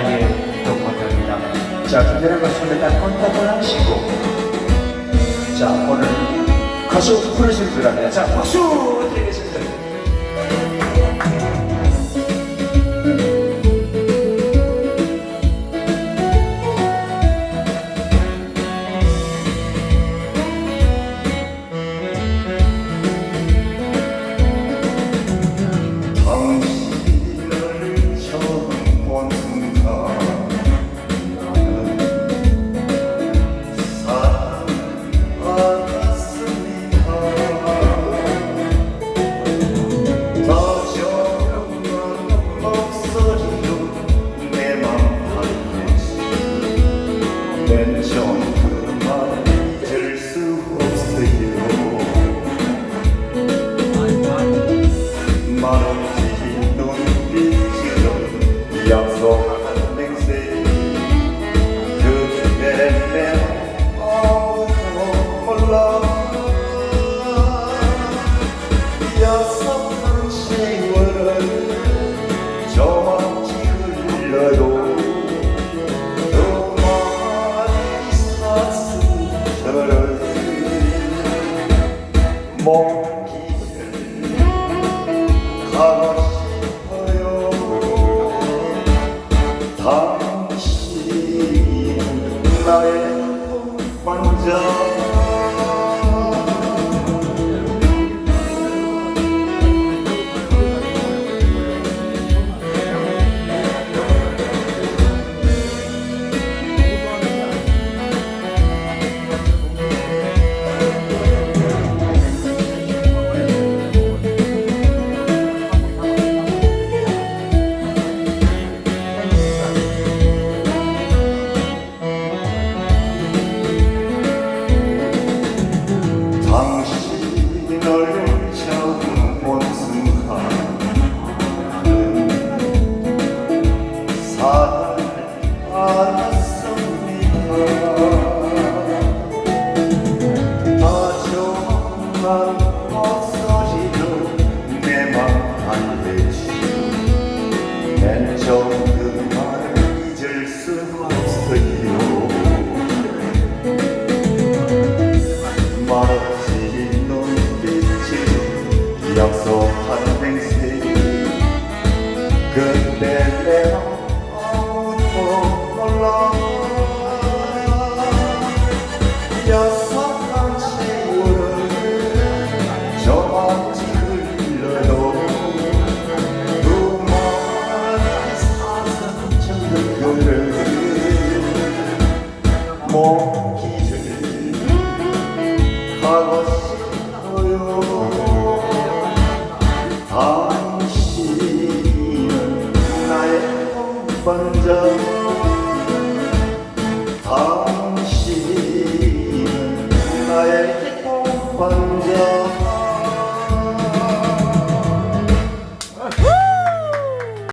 나의 동반자입니다. 자, 기다려가 손에 딱 건딱을 하시고 자, 오늘 가수 부르실 줄 압니다. 자, 박수 저만치 흘러도 또 많이 사슴처럼 먹기를 가고 싶어요 당신 나의 환자 다정한 목소리로 내맘 알려주고 맨 처음 그 말을 잊을 수 없어요 말없이 눈빛이 약속한 맹세 그때 내가 먹기를 하고 싶어요? 당신은 나의 동반자 당신은 나의 동반자